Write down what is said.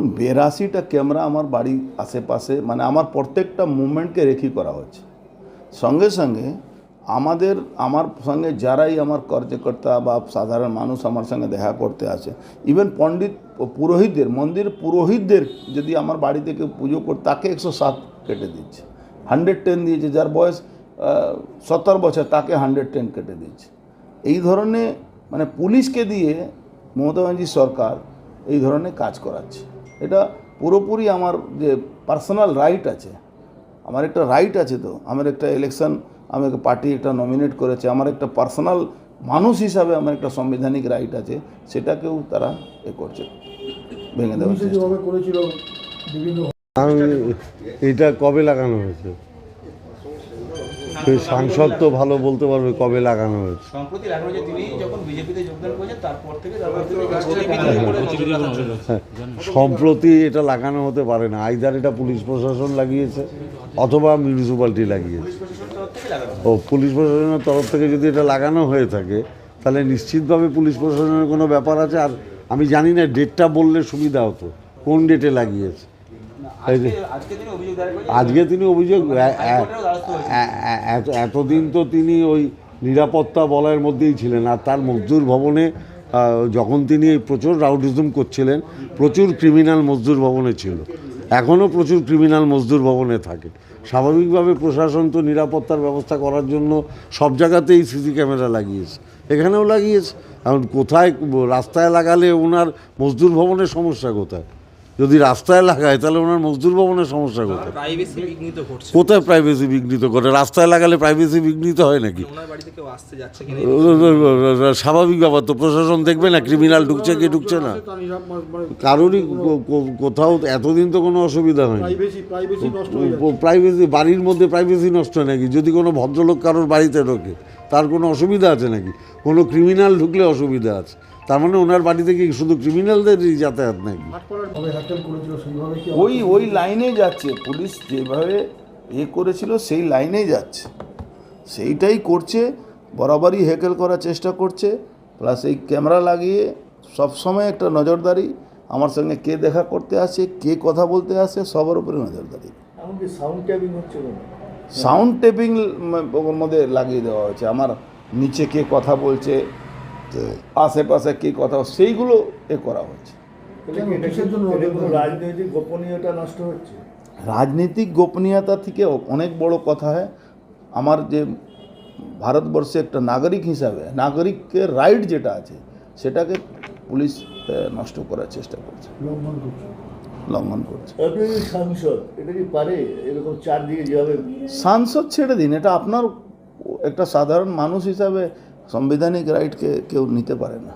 দেখুন, বেরাশিটা ক্যামেরা আমার বাড়ির আশেপাশে মানে আমার প্রত্যেকটা মুভমেন্টকে রেখি করা হচ্ছে সঙ্গে সঙ্গে আমাদের, আমার সঙ্গে যারাই আমার কার্যকর্তা বা সাধারণ মানুষ আমার সঙ্গে দেখা করতে আসে ইভেন পণ্ডিত পুরোহিতদের, মন্দির পুরোহিতদের যদি আমার বাড়ি থেকে পুজো কর, তাকে একশো সাত কেটে দিচ্ছে। হান্ড্রেড টেন দিয়েছে, যার বয়স সত্তর বছর, তাকে হান্ড্রেড টেন কেটে দিচ্ছে। এই ধরনের মানে পুলিশকে দিয়ে মমতা সরকার এই ধরনের কাজ করাচ্ছে। এটা পুরোপুরি আমার যে পার্সোনাল রাইট আছে আমার একটা রাইট আছে তো। আমার একটা ইলেকশন আমাকে পার্টি একটা নমিনেট করেছে আমার একটা পার্সোনাল মানুষ হিসাবে আমার একটা সাংবিধানিক রাইট আছে সেটাকেও তারা এ করছে ভেঙে বিভিন্ন আমি এটা কবে লাগানো হয়েছে? সেই সাংসদ তো ভালো বলতে পারবে। কবে লাগানো হয়েছে। সম্প্রতি লাগানো যে তিনি যখন বিজেপিতে যোগদান করেছেন তারপর থেকে তারপর থেকে গতিবিধির উপরে নজর রাখা চলছে। হ্যাঁ, সম্প্রতি এটা লাগানো হতে পারে না। আইদার এটা পুলিশ প্রশাসন লাগিয়েছে অথবা মিউনিসিপ্যালিটি লাগিয়েছে। ও পুলিশ প্রশাসনের তরফ থেকে যদি এটা লাগানো হয়ে থাকে তাহলে নিশ্চিতভাবে পুলিশ প্রশাসনের কোনো ব্যাপার আছে। আর আমি জানি না ডেটটা বললে সুবিধা হতো। কোন ডেটে লাগিয়েছে? আজকে তিনি অভিযোগ এত- এতদিন তো তিনি ওই নিরাপত্তা বলয়ের মধ্যেই ছিলেন আর তার মজদুর ভবনে যখন তিনি প্রচুর রাউডিজম করছিলেন প্রচুর ক্রিমিনাল মজদুর ভবনে ছিল। এখনও প্রচুর ক্রিমিনাল মজদুর ভবনে থাকে। স্বাভাবিকভাবে প্রশাসন তো নিরাপত্তার ব্যবস্থা করার জন্য সব জায়গাতেই সিসি ক্যামেরা লাগিয়েছে। এখানেও লাগিয়েছে। এখন কোথায় রাস্তায় লাগালে ওনার মজদুর ভবনের সমস্যা কোথায়? যদি রাস্তায় লাগায় তাহলে ওনার মজদুর ভবনের সমস্যা কোথায়? প্রাইভেসি বিঘ্নিত কোথায় প্রাইভেসি বিঘ্নিত করে রাস্তায় লাগালে প্রাইভেসি বিঘ্নিত হয় নাকি? স্বাভাবিক ব্যাপার তো প্রশাসন দেখবে না ক্রিমিনাল ঢুকছে কি ঢুকছে না? কারোরই কোথাও এতদিন তো কোনো অসুবিধা হয়নি। প্রাইভেসি প্রাইভেসি নষ্ট হয়ে যাচ্ছে। প্রাইভেসি বাড়ির মধ্যে প্রাইভেসি নষ্ট হয় নাকি? যদি কোনো ভদ্রলোক কারোর বাড়িতে ঢোকে তার কোনো অসুবিধা আছে নাকি? কোনো ক্রিমিনাল ঢুকলে অসুবিধা আছে। তার মানে ওনার বাড়িতে কি শুধু ক্রিমিনালদেরই যাতায়াত নাকি? ওই ওই লাইনে যাচ্ছে। পুলিশ যেভাবে এ করেছিল সেই লাইনেই যাচ্ছে। সেইটাই করছে বরাবরই হেকেল করার চেষ্টা করছে। প্লাস এই ক্যামেরা লাগিয়ে সবসময় একটা নজরদারি। আমার সঙ্গে কে দেখা করতে আসে কে কথা বলতে আসে সবার উপরে নজরদারি। এমনকি সাউন্ড হচ্ছে সাউন্ড টেপিং ওর মধ্যে লাগিয়ে দেওয়া হয়েছে। আমার নিচে কে কথা বলছে আশেপাশে কে কথা সেইগুলো এ করা জন্য রাজনৈতিক গোপনীয়তা নষ্ট হচ্ছে? রাজনীতিক গোপনীয়তা থেকে অনেক বড় কথা হয়। আমার যে ভারতবর্ষে একটা নাগরিক হিসাবে নাগরিকের রাইট যেটা আছে সেটাকে পুলিশ নষ্ট করার চেষ্টা করছে। লঙ্ঘন করছে। লঙ্ঘন করছে। আপনি যে সাংসদ? এটা কি পারে? এরকম চারদিকে যেভাবে সাংসদ ছেড়ে দিন এটা আপনার একটা সাধারণ মানুষ হিসাবে সাংবিধানিক রাইটকে কেউ নিতে পারে না।